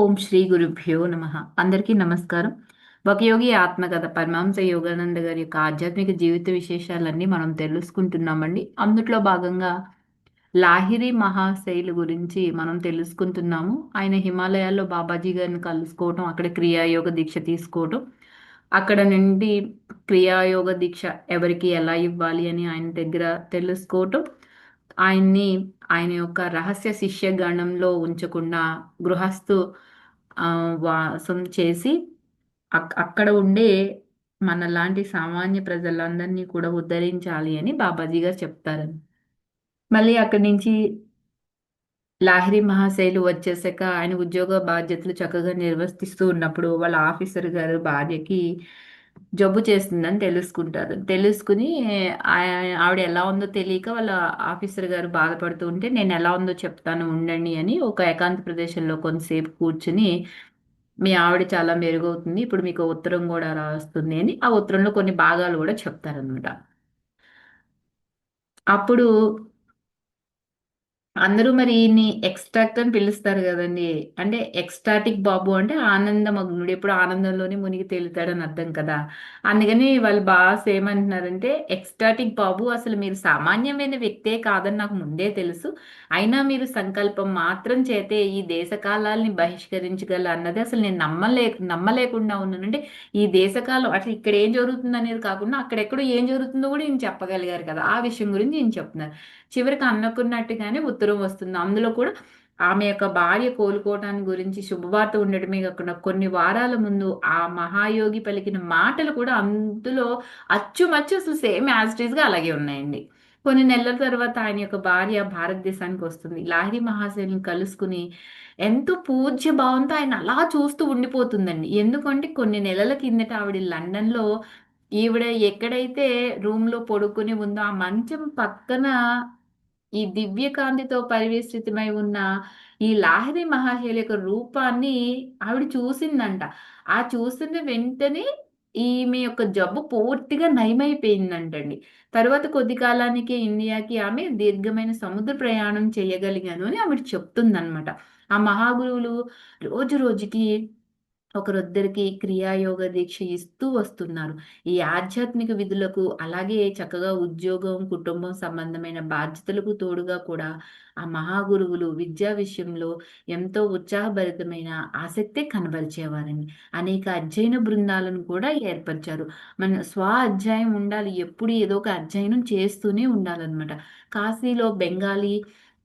ఓం శ్రీ గురుభ్యో నమ. అందరికీ నమస్కారం. ఒక యోగి ఆత్మకథ పరమాంస యోగానంద గారి యొక్క ఆధ్యాత్మిక జీవిత విశేషాలన్నీ మనం తెలుసుకుంటున్నామండి. అందుట్లో భాగంగా లాహిరి మహాశైలు గురించి మనం తెలుసుకుంటున్నాము. ఆయన హిమాలయాల్లో బాబాజీ గారిని కలుసుకోవటం అక్కడ క్రియాయోగ దీక్ష తీసుకోవటం అక్కడ నుండి క్రియాయోగ దీక్ష ఎవరికి ఎలా ఇవ్వాలి అని ఆయన దగ్గర తెలుసుకోవటం ఆయన్ని ఆయన యొక్క రహస్య శిష్య గణంలో ఉంచకుండా గృహస్థు వాసం చేసి అక్కడ ఉండే మనలాంటి సామాన్య ప్రజలందరినీ కూడా ఉద్ధరించాలి అని బాబాజీ గారు చెప్తారు మళ్ళీ అక్కడి నుంచి లాహిరి మహాశైలు వచ్చేసాక ఆయన ఉద్యోగ బాధ్యతలు చక్కగా నిర్వర్తిస్తూ ఉన్నప్పుడు వాళ్ళ ఆఫీసర్ గారు భార్యకి జబ్బు చేస్తుందని తెలుసుకుంటారు. తెలుసుకుని ఆవిడ ఎలా ఉందో తెలియక వాళ్ళ ఆఫీసర్ గారు బాధపడుతూ ఉంటే నేను ఎలా ఉందో చెప్తాను ఉండండి అని ఒక ఏకాంత ప్రదేశంలో కొంతసేపు కూర్చుని మీ ఆవిడ చాలా మెరుగవుతుంది ఇప్పుడు మీకు ఉత్తరం కూడా రాస్తుంది అని ఆ ఉత్తరంలో కొన్ని భాగాలు కూడా చెప్తారనమాట అప్పుడు అందరూ మరి ఈయన్ని ఎక్స్ట్రాక్ట్ అని పిలుస్తారు కదండి. అంటే ఎక్స్టాటిక్ బాబు అంటే ఆనందమగ్నుడు ఎప్పుడు ఆనందంలోనే మునిగి తేలుతాడని అర్థం కదా. అందుకని వాళ్ళ బాస్ ఏమంటున్నారంటే ఎక్స్టాటిక్ బాబు అసలు మీరు సామాన్యమైన వ్యక్తే కాదని నాకు ముందే తెలుసు. అయినా మీరు సంకల్పం మాత్రం చేతే ఈ దేశకాలాల్ని బహిష్కరించగల అన్నది అసలు నేను నమ్మలే నమ్మలేకుండా ఉన్నానంటే ఈ దేశకాలం అసలు ఇక్కడ ఏం జరుగుతుంది అనేది కాకుండా అక్కడెక్కడో ఏం జరుగుతుందో కూడా నేను చెప్పగలిగారు కదా. ఆ విషయం గురించి నేను చెప్తున్నారు. చివరికి అనుకున్నట్టుగానే ఉత్తరం వస్తుంది. అందులో కూడా ఆమె యొక్క భార్య కోలుకోవటానికి గురించి శుభవార్త ఉండటమే కాకుండా కొన్ని వారాల ముందు ఆ మహాయోగి పలికిన మాటలు కూడా అందులో అచ్చుమచ్చు అసలు సేమ్ యాజ్ అలాగే ఉన్నాయండి. కొన్ని నెలల తర్వాత ఆయన యొక్క భార్య భారతదేశానికి వస్తుంది. లాహిరి మహాశైలిని కలుసుకుని ఎంతో పూజ్య భావంతో ఆయన అలా చూస్తూ ఉండిపోతుందండి. ఎందుకంటే కొన్ని నెలల కిందట ఆవిడ లండన్లో ఈవిడ ఎక్కడైతే రూమ్లో పడుకుని ఉందో ఆ మంచం పక్కన ఈ దివ్యకాంతితో పరివేష్టితమై ఉన్న ఈ లాహిరి మహాశైలి యొక్క రూపాన్ని ఆవిడ చూసిందంట. ఆ చూసిన వెంటనే ఈమె యొక్క జబ్బు పూర్తిగా నయమైపోయిందంటండి. తర్వాత కొద్ది కాలానికి ఇండియాకి ఆమె దీర్ఘమైన సముద్ర ప్రయాణం చేయగలిగాను అని ఆవిడ చెప్తుందనమాట ఆ మహాగురువులు రోజు రోజుకి ఒకరిద్దరికి క్రియాయోగ దీక్ష ఇస్తూ వస్తున్నారు. ఈ ఆధ్యాత్మిక విధులకు అలాగే చక్కగా ఉద్యోగం కుటుంబం సంబంధమైన బాధ్యతలకు తోడుగా కూడా ఆ మహాగురువులు విద్యా విషయంలో ఎంతో ఉత్సాహభరితమైన ఆసక్తి కనబరిచేవారని అనేక అధ్యయన బృందాలను కూడా ఏర్పరిచారు. మన స్వ అధ్యాయం ఉండాలి ఎప్పుడు ఏదో ఒక అధ్యయనం చేస్తూనే ఉండాలన్నమాట. కాశీలో బెంగాలీ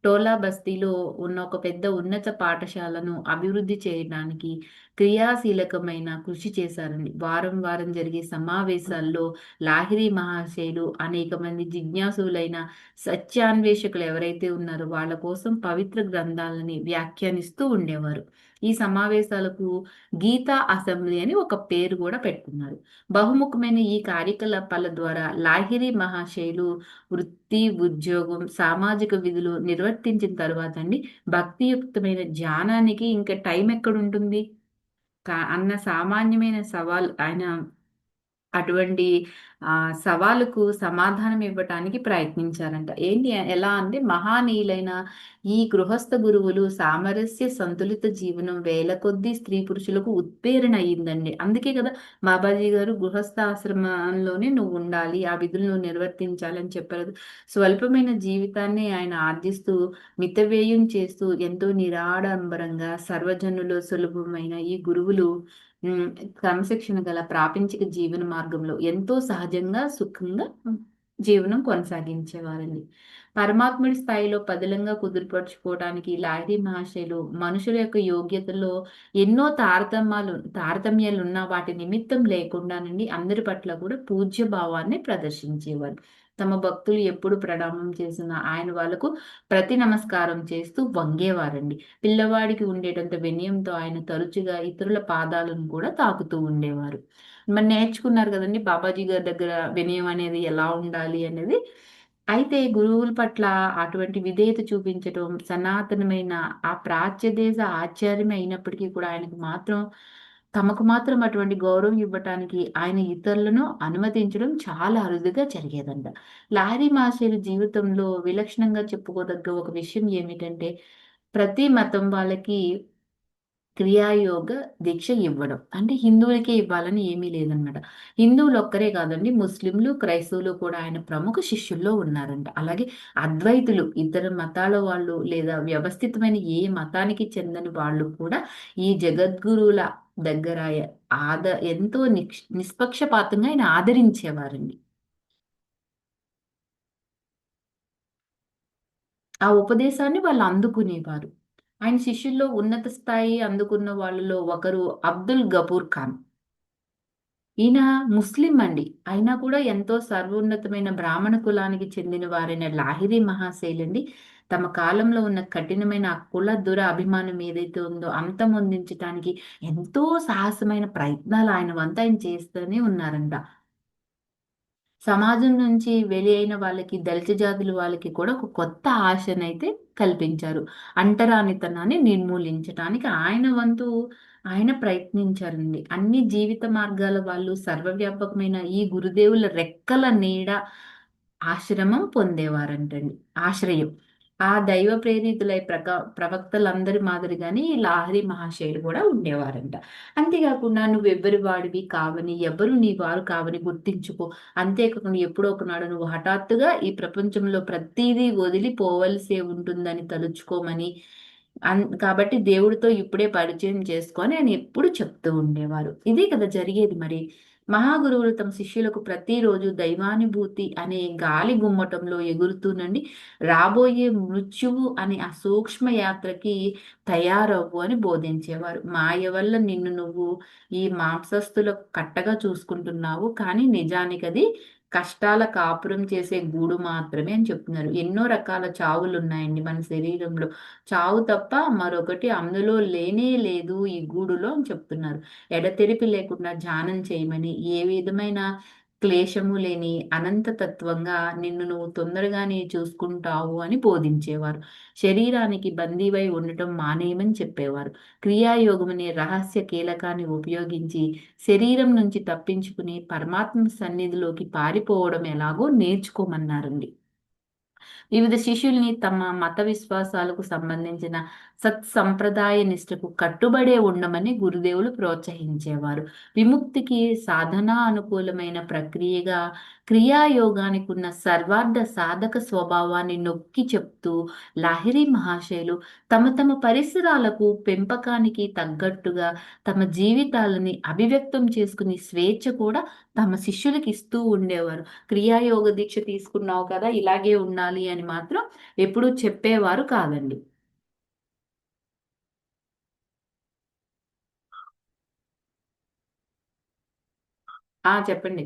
టోలా బస్తీలో ఉన్న ఒక పెద్ద ఉన్నత పాఠశాలను అభివృద్ధి చేయడానికి క్రియాశీలకమైన కృషి చేశారండి. వారం వారం జరిగే సమావేశాల్లో లాహిరి మహాశయులు అనేక మంది జిజ్ఞాసులైన సత్యాన్వేషకులు ఎవరైతే ఉన్నారో వాళ్ళ కోసం పవిత్ర గ్రంథాలని వ్యాఖ్యానిస్తూ ఉండేవారు. ఈ సమావేశాలకు గీతా అసెంబ్లీ అని ఒక పేరు కూడా పెట్టుకున్నారు బహుముఖమైన ఈ కార్యకలాపాల ద్వారా లాహిరి మహాశైలు వృత్తి ఉద్యోగం సామాజిక విధులు నిర్వర్తించిన తర్వాత అండి భక్తియుక్తమైన ధ్యానానికి ఇంకా టైం ఎక్కడుంటుంది అన్న సామాన్యమైన సవాల్ ఆయన అటువంటి సవాలుకు సమాధానం ఇవ్వటానికి ప్రయత్నించారంట. ఏంటి ఎలా అంటే మహానీయులైన ఈ గృహస్థ గురువులు సామరస్య సంతులిత జీవనం వేల కొద్ది స్త్రీ పురుషులకు ఉత్పేరణ అయ్యిందండి అందుకే కదా బాబాజీ గారు గృహస్థ ఆశ్రమంలోనే నువ్వు ఉండాలి ఆ విధులు నువ్వు నిర్వర్తించాలని చెప్పారు. స్వల్పమైన జీవితాన్ని ఆయన ఆర్జిస్తూ మితవ్యయం చేస్తూ ఎంతో నిరాడంబరంగా సర్వజనులు సులభమైన ఈ గురువులు క్రమశిక్షణ గల ప్రాపంచిక జీవన మార్గంలో ఎంతో సహజంగా సుఖంగా జీవనం కొనసాగించేవారండి. పరమాత్ముడి స్థాయిలో పదిలంగా కుదురుపరుచుకోవడానికి లాహిరి మహాశయులు మనుషుల యొక్క యోగ్యతలో ఎన్నో తారతమ్యాలు తారతమ్యాలు ఉన్న వాటి నిమిత్తం లేకుండానండి అందరి పట్ల కూడా పూజ్య భావాన్ని ప్రదర్శించేవారు. తమ భక్తులు ఎప్పుడు ప్రణామం చేసిన ఆయన వాళ్ళకు ప్రతి నమస్కారం చేస్తూ వంగేవారండి. పిల్లవాడికి ఉండేటంత వినయంతో ఆయన తరచుగా ఇతరుల పాదాలను కూడా తాకుతూ ఉండేవారు. మరి నేర్చుకున్నారు కదండి బాబాజీ గారి దగ్గర వినయం అనేది ఎలా ఉండాలి అనేది. అయితే గురువుల పట్ల అటువంటి విధేయత చూపించడం సనాతనమైన ఆ ప్రాచ్య దేశ ఆచార్యం అయినప్పటికీ కూడా ఆయనకు మాత్రం తమకు మాత్రం అటువంటి గౌరవం ఇవ్వటానికి ఆయన ఇతరులను అనుమతించడం చాలా అరుదుగా జరిగేదంట. లారీ మాసేలు జీవితంలో విలక్షణంగా చెప్పుకోదగ్గ ఒక విషయం ఏమిటంటే ప్రతి మతం వాళ్ళకి క్రియాయోగ దీక్ష ఇవ్వడం. అంటే హిందువులకే ఇవ్వాలని ఏమీ లేదనమాట హిందువులు ఒక్కరే కాదండి ముస్లింలు క్రైస్తవులు కూడా ఆయన ప్రముఖ శిష్యుల్లో ఉన్నారంట. అలాగే అద్వైతులు ఇతర మతాల వాళ్ళు లేదా వ్యవస్థితమైన ఏ మతానికి చెందని వాళ్ళు కూడా ఈ జగద్గురువుల దగ్గర ఆద ఎంతో నిష్పక్షపాతంగా ఆయన ఆదరించేవారండి. ఆ ఉపదేశాన్ని వాళ్ళు అందుకునేవారు. ఆయన శిష్యుల్లో ఉన్నత స్థాయి అందుకున్న వాళ్ళలో ఒకరు అబ్దుల్ గపూర్ ఖాన్. ఈయన ముస్లిం అండి. అయినా కూడా ఎంతో సర్వోన్నతమైన బ్రాహ్మణ కులానికి చెందిన వారైన లాహిరి మహాశైలండి తమ కాలంలో ఉన్న కఠినమైన ఆ కుల దుర అభిమానం ఏదైతే ఉందో అంతమొందించడానికి ఎంతో సాహసమైన ప్రయత్నాలు ఆయన వంత ఆయన చేస్తూనే ఉన్నారంట. సమాజం నుంచి వెలి అయిన వాళ్ళకి దళిత జాతుల వాళ్ళకి కూడా ఒక కొత్త ఆశనైతే కల్పించారు. అంటరానితనాన్ని నిర్మూలించడానికి ఆయన వంతు ఆయన ప్రయత్నించారండి. అన్ని జీవిత మార్గాల వాళ్ళు సర్వవ్యాపకమైన ఈ గురుదేవుల రెక్కల నీడ ఆశ్రమం పొందేవారంటండి. ఆశ్రయం. ఆ దైవ ప్రేరితులై ప్రక ప్రవక్తలందరి మాదిరిగానే ఈ లాహరి మహాశయులు కూడా ఉండేవారంట. అంతేకాకుండా నువ్వు ఎవ్వరి వాడివి కావని ఎవరు నీ వారు కావని గుర్తించుకో. అంతేకాకుండా ఎప్పుడో ఒకనాడు నువ్వు హఠాత్తుగా ఈ ప్రపంచంలో ప్రతిదీ వదిలిపోవలసే ఉంటుందని తలుచుకోమని అన్ కాబట్టి దేవుడితో ఇప్పుడే పరిచయం చేసుకొని అని ఎప్పుడు చెప్తూ ఉండేవారు. ఇదే కదా జరిగేది మరి. మహాగురువులు తమ శిష్యులకు ప్రతిరోజు దైవానుభూతి అనే గాలి గుమ్మటంలో ఎగురుతూనండి. రాబోయే మృత్యువు అనే ఆ సూక్ష్మ యాత్రకి తయారవ్వు అని బోధించేవారు. మాయ వల్ల నిన్ను నువ్వు ఈ మాంసస్తుల కట్టగా చూసుకుంటున్నావు. కానీ నిజానికి అది కష్టాల కాపురం చేసే గూడు మాత్రమే అని చెప్తున్నారు. ఎన్నో రకాల చావులు ఉన్నాయండి మన శరీరంలో. చావు తప్ప మరొకటి అందులో లేనే లేదు ఈ గూడులో అని చెప్తున్నారు. ఎడతెరిపి లేకుండా ధ్యానం చేయమని ఏ విధమైన క్లేశము లేని అనంతతత్వంగా నిన్ను నువ్వు తొందరగానే చూసుకుంటావు అని బోధించేవారు. శరీరానికి బందీవై ఉండటం మానేయమని చెప్పేవారు. క్రియాయోగం అనే రహస్య కీలకాన్ని ఉపయోగించి శరీరం నుంచి తప్పించుకుని పరమాత్మ సన్నిధిలోకి పారిపోవడం ఎలాగో నేర్చుకోమన్నారండి. వివిధ శిష్యుల్ని తమ మత విశ్వాసాలకు సంబంధించిన సత్సంప్రదాయ నిష్ఠకు కట్టుబడే ఉండమని గురుదేవులు ప్రోత్సహించేవారు. విముక్తికి సాధన అనుకూలమైన ప్రక్రియగా క్రియాయోగానికి ఉన్న సర్వార్థ సాధక స్వభావాన్ని నొక్కి చెప్తూ లాహిరి మహాశయులు తమ తమ పరిసరాలకు పెంపకానికి తగ్గట్టుగా తమ జీవితాలని అభివ్యక్తం చేసుకుని స్వేచ్ఛ కూడా తమ శిష్యులకి ఇస్తూ ఉండేవారు. క్రియాయోగ దీక్ష తీసుకున్నావు కదా ఇలాగే ఉండాలి అని మాత్రం ఎప్పుడూ చెప్పేవారు కాదండి. ఆ చెప్పండి.